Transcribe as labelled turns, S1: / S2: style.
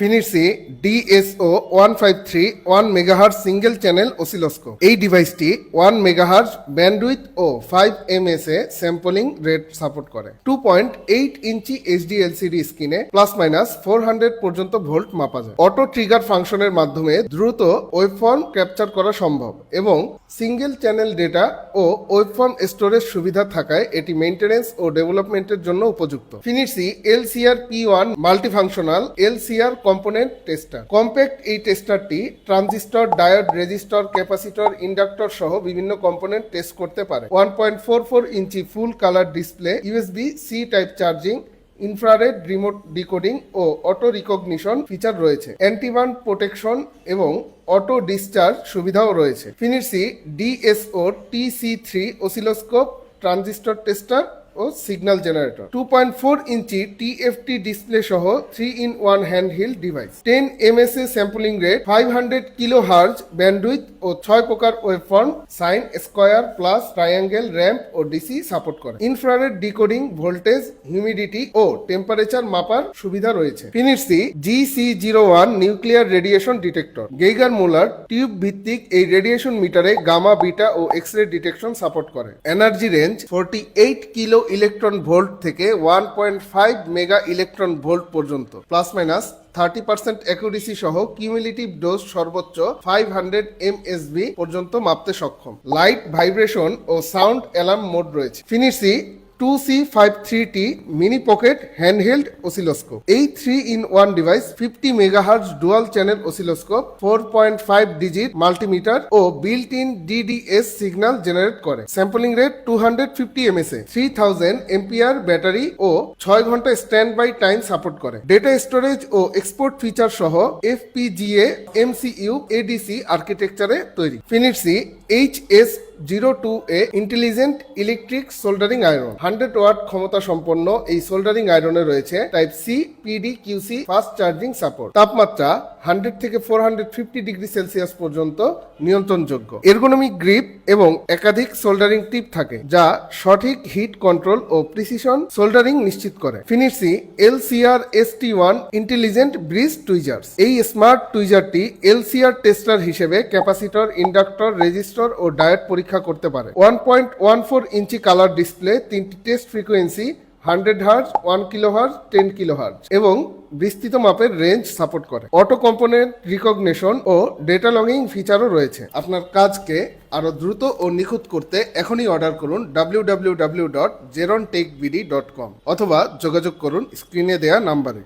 S1: FNIRSI DSO one five three, one megahertz single channel oscilloscope. এই ডিভাইসটি one megahertz bandwidth O five M S A sampling rate support করে। Two point eight inch HD LCD স্ক্রিনে plus minus four hundred পর্যন্ত volt মাপা যায়। Auto trigger ফাংশনের মাধ্যমে দ্রুত ওয়েবফর্ম ক্যাপচার করা সম্ভব এবং সিঙ্গেল চ্যানেল ডেটা ও ওয়েবফর্ম স্টোরেজ সুবিধা থাকায় এটি মেইনটেনেন্স ও ডেভেলপমেন্টের জন্য উপযুক্ত। FNIRSI LCR P one multifunctional LCR component tester compact এই টেস্টারটি transistor diode resistor capacitor inductor সহ বিভিন্ন কম্পোনেন্ট টেস্ট করতে পারে। One point four four inch full colour display USB C type charging infrared remote decoding ও auto recognition feature রয়েছে। Antiburn protection এবং auto discharge সুবিধাও রয়েছে। FNIRSI DSO TC three oscilloscope transistor tester ও signal generator two point four inch TFT display সহ three in one hand held device ten MSA sampling rate five hundred kilo hertz bandwidth ও ছয় প্রকার waveform sine square plus triangle ramp ও DC support করে। Infrared decoding voltage humidity ও temperature মাপার সুবিধা রয়েছে। FNIRSI G C zero one nuclear radiation detector Geiger Muller tube ভিত্তিক এই radiation মিটারে গামা বিটা ও এক্স রে ডিটেকশন সাপোর্ট করে। Energy range forty eight kilo electron volt থেকে one point five mega electron volt পর্যন্ত plus minus thirty percent accuracy সহ cumulative dose সর্বোচ্চ five hundred M পর্যন্ত মাপতে সক্ষম। লাইট ভাইব্রেশন ও সাউন্ড অ্যালার্ম মোড রয়েছে। FNIRSI two C five three T mini pocket handheld oscilloscope এই three in one device fifty megahertz dual channel oscilloscope four point five digit multimeter O built in DDS signal generate করে। Sampling rate two hundred fifty MSA three thousand MPR battery ও ছয় ঘণ্টা stand by time support করে। Data storage ও export feature সহ FPGA MCU ADC আর্কিটেকচারে তৈরি। Fnirsi H S zero two A intelligent electric soldering iron hundred watt ক্ষমতা সম্পন্ন এই সোল্ডারিং আয়রনে রয়েছে type C PD QC fast charging support তাপমাত্রা হান্ড্রেড থেকে four hundred fifty degree Celsius পর্যন্ত নিয়ন্ত্রণযোগ্য। এরগোনমিক গ্রিপ এবং একাধিক সোল্ডারিং টিপ থাকে, যা সঠিক হিট কন্ট্রোল ও প্রিসিশন সোল্ডারিং নিশ্চিত করে। FNIRSI LCR S T one intelligent bridge tweezers এই স্মার্ট টুইজারটি এলসিআর টেস্টার হিসেবে ক্যাপাসিটর ইন্ডাক্টর রেজিস্টর ও ডায়েট পরীক্ষা করতে পারে। One point one four inch colour display তিনটি test frequency hundred hertz one kilo hertz ten kilo hertz এবং বিস্তৃত মাপের রেঞ্জ সাপোর্ট করে। অটো কম্পোনেন্ট রিকগনেশন ও ডেটা লগিং ফিচারও রয়েছে। আপনার কাজকে আরও দ্রুত ও নিখুঁত করতে এখনই অর্ডার করুন ডাব্লিউ অথবা যোগাযোগ করুন স্ক্রিনে দেওয়া নাম্বারে